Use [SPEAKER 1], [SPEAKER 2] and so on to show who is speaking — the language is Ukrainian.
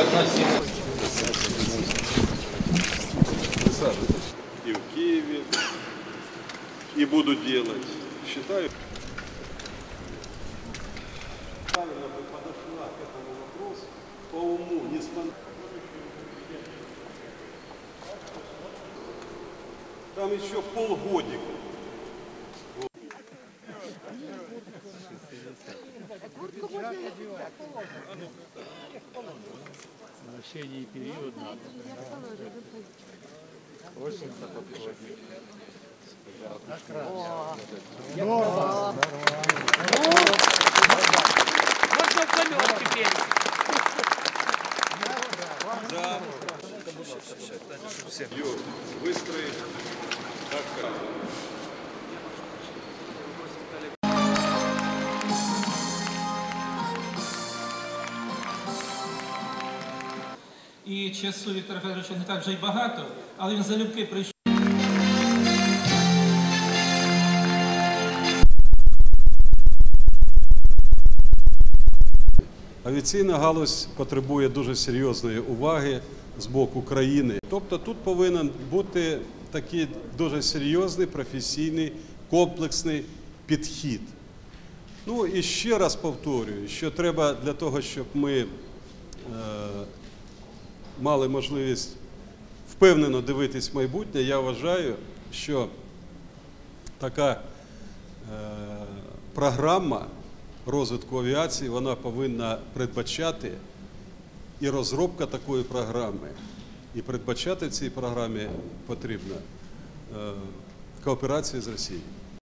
[SPEAKER 1] относиться.
[SPEAKER 2] и в Киеве, и буду делать. Считаю. Правильно бы подошла к этому вопросу по уму, не спон- Там еще полгодика.
[SPEAKER 3] Осенний период надо. Осень подходит.
[SPEAKER 4] Можно в помет теперь.
[SPEAKER 2] Ее выстроить
[SPEAKER 1] І часу Віктора Федоровича не так вже й багато, але він залюбки прийшов.
[SPEAKER 2] Авіаційна галузь потребує дуже серйозної уваги з боку країни. Тобто тут повинен бути такий дуже серйозний професійний комплексний підхід. Ну і ще раз повторюю, що треба для того, щоб ми е, мали можливість впевнено дивитись в майбутнє, я вважаю, що така е, програма розвитку авіації вона повинна передбачати і розробка такої програми. І передбачати в цій програмі потрібно е, кооперацію з Росією.